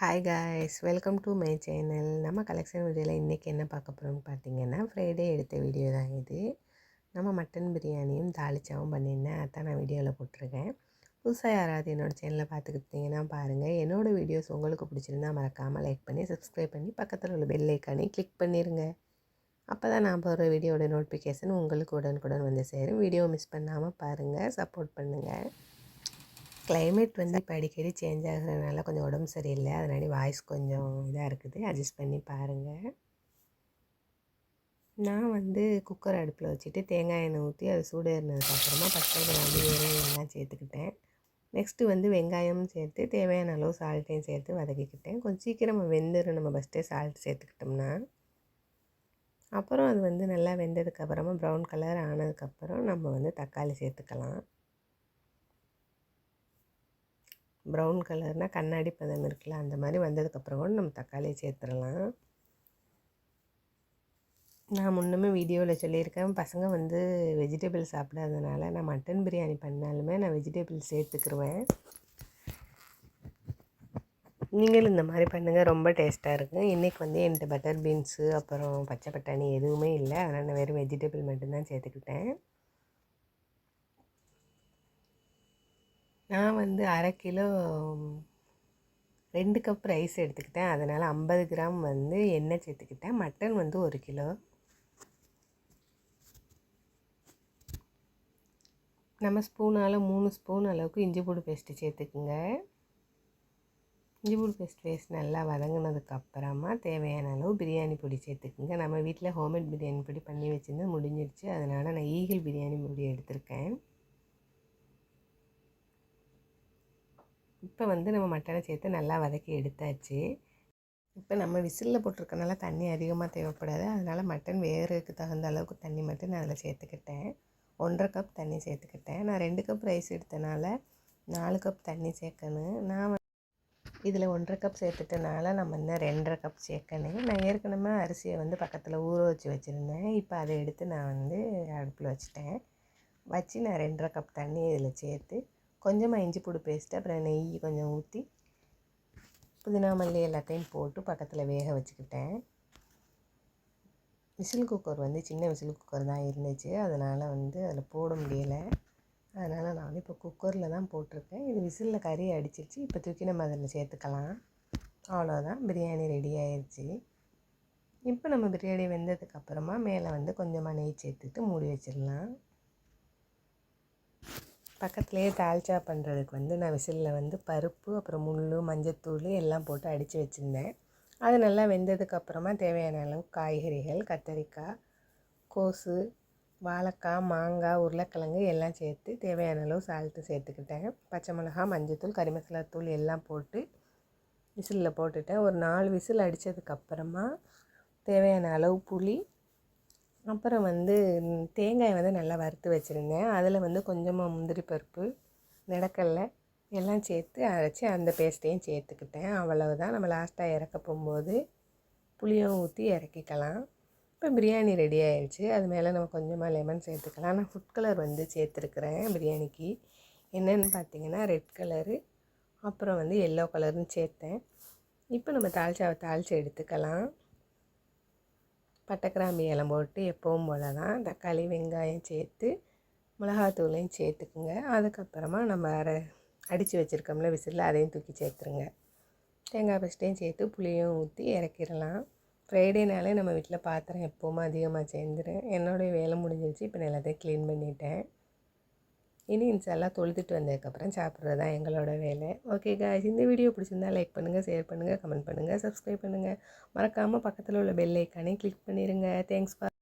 Hi guys welcome to my channel நம்ம collection வீடியோவில் இன்றைக்கி என்ன பார்க்க போகிறோம்னு பார்த்தீங்கன்னா ஃப்ரைடே எடுத்த வீடியோ தான் இது. நம்ம மட்டன் பிரியாணியும் தாளிச்சாவும் பண்ணியிருந்தேன். அதான் நான் வீடியோவில் போட்டிருக்கேன். புதுசாக யாராவது என்னோடய சேனலில் பார்த்துக்கிட்டிங்கன்னா பாருங்கள் என்னோடய வீடியோஸ் உங்களுக்கு பிடிச்சிருந்தா மறக்காமல் லைக் பண்ணி சப்ஸ்கிரைப் பண்ணி பக்கத்தில் உள்ள பெல் ஐக்கானே கிளிக் பண்ணிடுங்க அப்போ தான் நான் போகிற வீடியோட நோட்டிஃபிகேஷன் உங்களுக்கு உடனுக்குடன் வந்து சேரும். வீடியோ மிஸ் பண்ணாமல் பாருங்கள் சப்போர்ட் பண்ணுங்கள் கிளைமேட் வந்து இப்போ அடிக்கடி சேஞ்ச் ஆகுறதுனால கொஞ்சம் உடம்பு சரியில்லை. அதனால வாய்ஸ் கொஞ்சம் இதாக இருக்குது. அட்ஜஸ்ட் பண்ணி பாருங்கள் நான் வந்து குக்கர் அடுப்பில் வச்சுட்டு தேங்காய் எண்ணெய் ஊற்றி அது சூடு ஏறினதுக்கப்புறமா பச்சை கிராம்பு எல்லாம் சேர்த்துக்கிட்டேன். நெக்ஸ்ட்டு வந்து வெங்காயம் சேர்த்து தேவையான அளவு சால்ட்டையும் சேர்த்து வதக்கிக்கிட்டேன். கொஞ்சம் சீக்கிரம் வெந்துடும் நம்ம ஃபஸ்ட்டே சால்ட் சேர்த்துக்கிட்டோம்னா. அப்புறம் அது வந்து நல்லா வெந்ததுக்கப்புறமா ப்ரௌன் கலர் ஆனதுக்கப்புறம் நம்ம வந்து தக்காளி சேர்த்துக்கலாம். ப்ரௌன் கலர்னால் கண்ணாடி பதம் இருக்குல்ல அந்த மாதிரி வந்ததுக்கப்புறம் கூட நம்ம தக்காளியை சேர்த்துடலாம். நான் முன்னமே வீடியோவில் சொல்லியிருக்கேன் பசங்க வந்து வெஜிடபிள் சாப்பிடாதனால நான் மட்டன் பிரியாணி பண்ணாலுமே நான் வெஜிடபிள் சேர்த்துக்குருவேன். நீங்களும் இந்த மாதிரி பண்ணுங்கள் ரொம்ப டேஸ்ட்டாக இருக்கும் இன்றைக்கி வந்து என்கிட்ட பட்டர் பீன்ஸு அப்புறம் பச்சை பட்டாணி எதுவுமே இல்லை. அதனால் நான் வெறும் வெஜிடபிள் மட்டும்தான் சேர்த்துக்கிட்டேன். நான் வந்து அரை கிலோ ரெண்டு கப் ரைஸ் எடுத்துக்கிட்டேன். அதனால் ஐம்பது கிராம் வந்து எண்ணெய் சேர்த்துக்கிட்டேன். மட்டன் வந்து ஒரு கிலோ. நம்ம ஸ்பூனால் மூணு ஸ்பூன் அளவுக்கு இஞ்சி பூடு பேஸ்ட்டு சேர்த்துக்குங்க. இஞ்சி பூடு பேஸ்ட் பேஸ்ட் நல்லா வதங்கினதுக்கப்புறமா தேவையான அளவு பிரியாணி பொடி சேர்த்துக்குங்க. நம்ம வீட்டில் ஹோம்மேட் பிரியாணி பொடி பண்ணி வச்சுருந்து முடிஞ்சிருச்சு. அதனால் நான் ஈகிள் பிரியாணி பொடி எடுத்திருக்கேன். இப்போ வந்து நம்ம மட்டனை சேர்த்து நல்லா வதக்கி எடுத்தாச்சு. இப்போ நம்ம விசிலில் போட்டிருக்கனால தண்ணி அதிகமாக தேவைப்படாது. அதனால் மட்டன் வேறுக்கு தகுந்த அளவுக்கு தண்ணி மட்டும் நான் அதில் சேர்த்துக்கிட்டேன். ஒன்றரை கப் தண்ணி சேர்த்துக்கிட்டேன். நான் ரெண்டு கப் ரைஸ் எடுத்தனால நாலு கப் தண்ணி சேர்க்கணும். நான் இதில் ஒன்றரை கப் சேர்த்துட்டனால நம்ம இன்னும் ரெண்டரை கப் சேர்க்கணும். நான் ஏற்கனவே அரிசியை வந்து பக்கத்தில் ஊற வச்சு வச்சுருந்தேன். இப்போ அதை எடுத்து நான் வந்து அடுப்பில் வச்சுட்டேன். வச்சு நான் ரெண்டரை கப் தண்ணி இதில் சேர்த்து கொஞ்சமாக இஞ்சி பூடு பேஸ்ட்டு அப்புறம் நெய் கொஞ்சம் ஊற்றி புதினா மல்லி எல்லாத்தையும் போட்டு பக்கத்தில் வேக வச்சுக்கிட்டேன். விசில் குக்கர் வந்து சின்ன விசில் குக்கர் தான் இருந்துச்சு. அதனால் வந்து அதில் போட முடியலை. அதனால் நான் வந்து இப்போ குக்கரில் தான் போட்டிருக்கேன். இது விசிலில் கறி அடிச்சிருச்சு. இப்போ தூக்கி நம்ம அதில் சேர்த்துக்கலாம். அவ்வளோதான் பிரியாணி ரெடி ஆயிடுச்சு இப்போ நம்ம பிரியாணி வெந்ததுக்கப்புறமா மேலே வந்து கொஞ்சமாக நெய் சேர்த்துட்டு மூடி வச்சிடலாம். பக்கத்துலேயே தால்ச்சா பண்ணுறதுக்கு வந்து நான் விசிலில் வந்து பருப்பு அப்புறம் முள் மஞ்சத்தூள் எல்லாம் போட்டு அடித்து வச்சுருந்தேன். அது நல்லா வெந்ததுக்கப்புறமா தேவையான அளவு காய்கறிகள் கத்தரிக்காய் கோஸு வாழைக்காய் மாங்காய் உருளைக்கிழங்கு எல்லாம் சேர்த்து தேவையான அளவு சால்ட்டு சேர்த்துக்கிட்டேன். பச்சை மிளகா மஞ்சத்தூள் கறி மசாலா தூள் எல்லாம் போட்டு விசிலில் போட்டுட்டேன். ஒரு நாலு விசில் அடித்ததுக்கப்புறமா தேவையான அளவு புளி அப்புறம் வந்து தேங்காய் வந்து நல்லா வறுத்து வச்சுருந்தேன். அதில் வந்து கொஞ்சமாக முந்திரி பருப்பு நிலக்கடல எல்லாம் சேர்த்து அரைச்சி அந்த பேஸ்ட்டையும் சேர்த்துக்கிட்டேன். அவ்வளவுதான். நம்ம லாஸ்ட்டாக இறக்க போகும்போது புளியும் ஊற்றி இறக்கிக்கலாம். இப்போ பிரியாணி ரெடி ஆயிடுச்சு அது மேலே நம்ம கொஞ்சமாக லெமன் சேர்த்துக்கலாம். நான் ஃபுட் கலர் வந்து சேர்த்துருக்குறேன் பிரியாணிக்கு. என்னென்னு பார்த்தீங்கன்னா ரெட் கலரு அப்புறம் வந்து எல்லோ கலர்னு சேர்த்தேன். இப்போ நம்ம தாளிச்சாவை தாளித்து எடுத்துக்கலாம். பட்டை கிராம்பு இலம் போட்டு எப்பவும் போல் தான் தக்காளி வெங்காயம் சேர்த்து மிளகாத்தூளையும் சேர்த்துக்குங்க. அதுக்கப்புறமா நம்ம அரை அடித்து வச்சுருக்கோம்ல விசிலில் அதையும் தூக்கி சேர்த்துருங்க. தேங்காய் பஸ்ட்டையும் சேர்த்து புளியும் ஊற்றி இறக்கிடலாம். ஃப்ரைடேனாலே நம்ம வீட்டில் பாத்திரம் எப்போவுமே அதிகமாக சேர்ந்துடும் என்னுடைய வேலை முடிஞ்சிருச்சு இப்போ நான் எல்லாத்தையும் க்ளீன் பண்ணிட்டேன். இனி எல்லாம் தொழுதுட்டு வந்ததுக்கப்புறம் சாப்பிட்றது தான் எங்களோட வேலை. ஓகே காய்ஸ் இந்த வீடியோ பிடிச்சிருந்தா லைக் பண்ணுங்கள் ஷேர் பண்ணுங்கள் கமெண்ட் பண்ணுங்கள் சப்ஸ்கிரைப் பண்ணுங்கள் மறக்காமல் பக்கத்தில் உள்ள பெல் ஐக்கானே கிளிக் பண்ணிடுங்க தேங்க்ஸ் ஃபார்